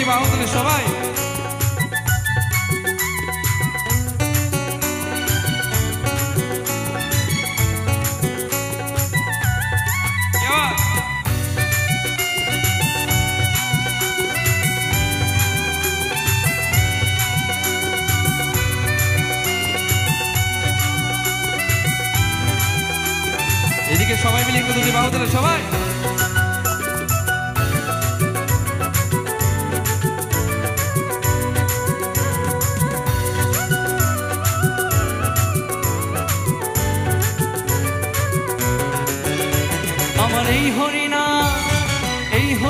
দুটি বাহু সবাই। এদিকে সবাই মিলে একটু দুটি বাহু সবাই।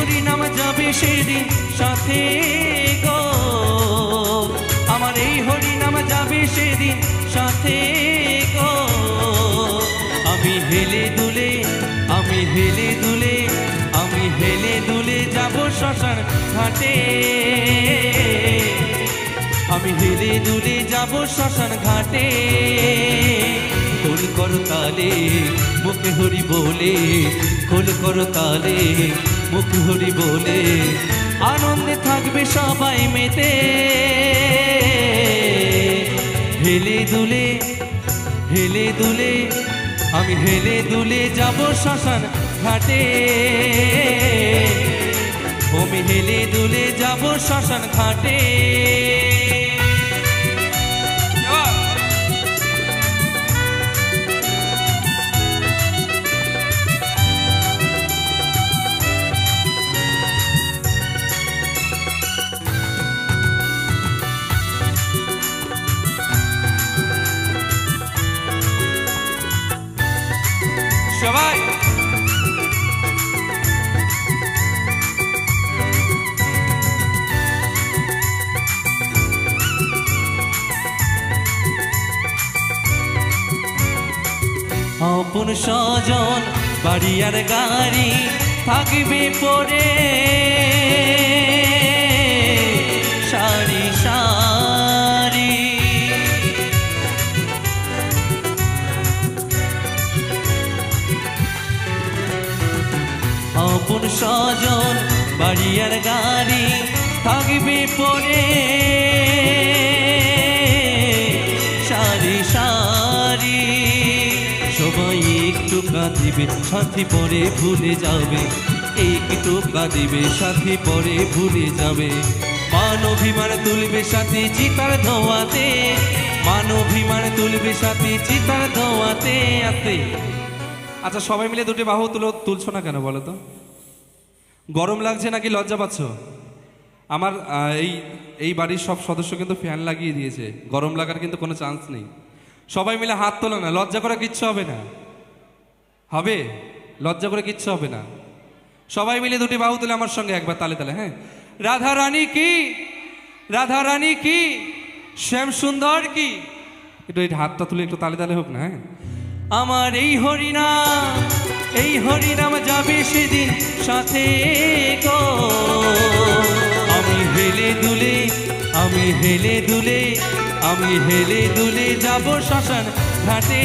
হরিনাম যাবে সেদিন সাথে গো। আমার এই হরিনাম যাবে সেদিন সাথে গো। আমি হেলে দুলে, আমি হেলে দুলে, আমি হেলে দুলে যাব শ্মশান ঘাটে। আমি হেলে দুলে যাব শ্মশান ঘাটে। খোল কর তালে, মুখে হরি বলে, খোল কর তালে মুখে হরি বলে, আনন্দে থাকবে সবাই মেতে। হেলে দুলে হেলে দুলে, আমি হেলে দুলে যাব শ্মশান ঘাটে। আমি হেলে দুলে যাব শ্মশান ঘাটে। আপন স্বজন বাড়ি আর গাড়ি থাকবে পরে। সারি সারি। আপন স্বজন বাড়ি আর গাড়ি থাকবে পরে। কাঁদিবে সাথী পরে ভুলে যাবে। একটু কাঁদিবে সাথী পরে ভুলে যাবে। মান তুলবে সাথী চিতার ধোয়াতে। মান তুলবে সাথী চিতার ধোয়াতে আতে আচ্ছা সবাই মিলে দুটি বাহু তুলো, তুলছো না কেন বলো তো? গরম লাগছে নাকি লজ্জা পাচ্ছ? আমার এই এই বাড়ির সব সদস্য কিন্তু ফ্যান লাগিয়ে দিয়েছে। গরম লাগার কিন্তু কোনো চান্স নেই। সবাই মিলে হাত তোলো না, লজ্জা করে কিচ্ছু হবে না। হবে? লজ্জা করে কিচ্ছু হবে না। সবাই মিলে দুটি বাহু তুলে আমার সঙ্গে একবার তালে তালে হ্যাঁ? রাধা রানী কি? রাধা রানী কি? শ্যাম সুন্দর কি? একটু এই হাতটা তুলে একটু তালে তালে হোক না হ্যাঁ? আমার এই হরিনাম এই হরিনাম যাবে সেদিন সাথে গো। আমি হেলে দুলে, আমি হেলে দুলে, আমি হেলে দুলে যাব শ্মশান ঘাটে।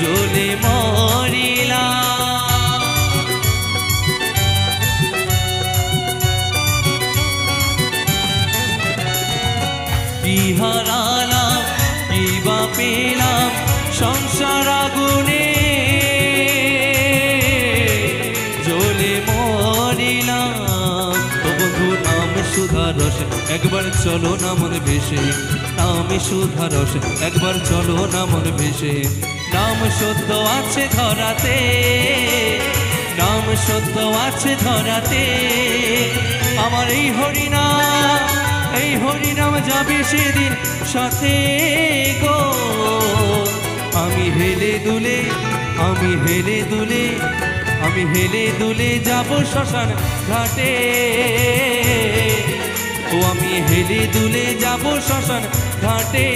জ্বলে মরিলাম। কি হারালাম কি বা পেলাম সংসার আগুনে। জ্বলে মরিলাম। ও বন্ধু নাম সুধা সুধারস একবার চলো না মন ভেসে। নামে সুধারস একবার চলো না মন ভেসে। নাম সত্য আছে ধরাতে, নাম সত্য আছে ধরাতে। আমার এই হরিনাম এই হরিনাম যাবে সেদিন সাথে গো। আমি হেলে দুলে, আমি হেলে দুলে, আমি হেলে দুলে যাব শ্মশান ঘাটে। ও আমি হেলে দুলে যাব শ্মশান ঘাটে।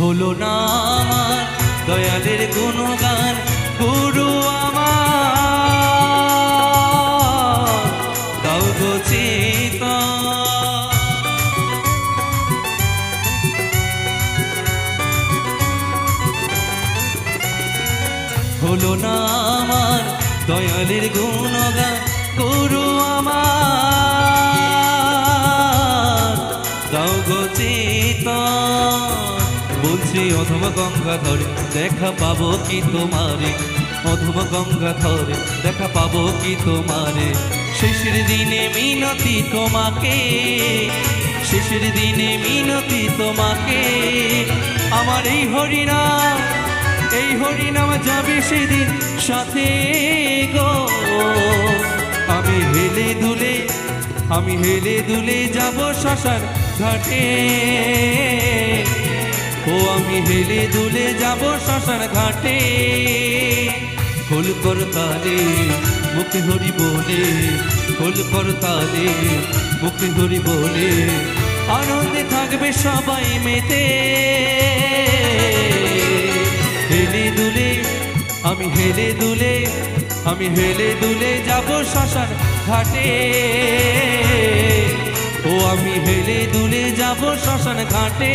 হলো না আমার, দয়ালের কোনো গুণগান, গুরু। হলো না আমার, দয়ালের গুণগান, গুরু আমার। দাও গো চেতন। বলছি, অধম গঙ্গা ধরে, দেখা পাবো কি তোমারে। অধম গঙ্গা ধরে, দেখা পাবো কি তোমারে। শেষের দিনে মিনতি তোমাকে, শেষের দিনে মিনতি তোমাকে। আমার এই হরিনাম এই হরিনাম যাবে সেদিন সাথে গো। আমি হেলে দুলে, আমি হেলে দুলে যাব শ্মশান ঘাটে। হেলে দুলে যাব শ্মশান ঘাটে। খোল কর তালে, মুখে হরি বলে। খোল কর তালে, মুখে হরি বলে। আনন্দে থাকবে সবাই মেতে। হেলে দুলে, আমি হেলে দুলে, আমি হেলে দুলে যাব শ্মশান ঘাটে। ও আমি হেলে দুলে যাব শ্মশান ঘাটে।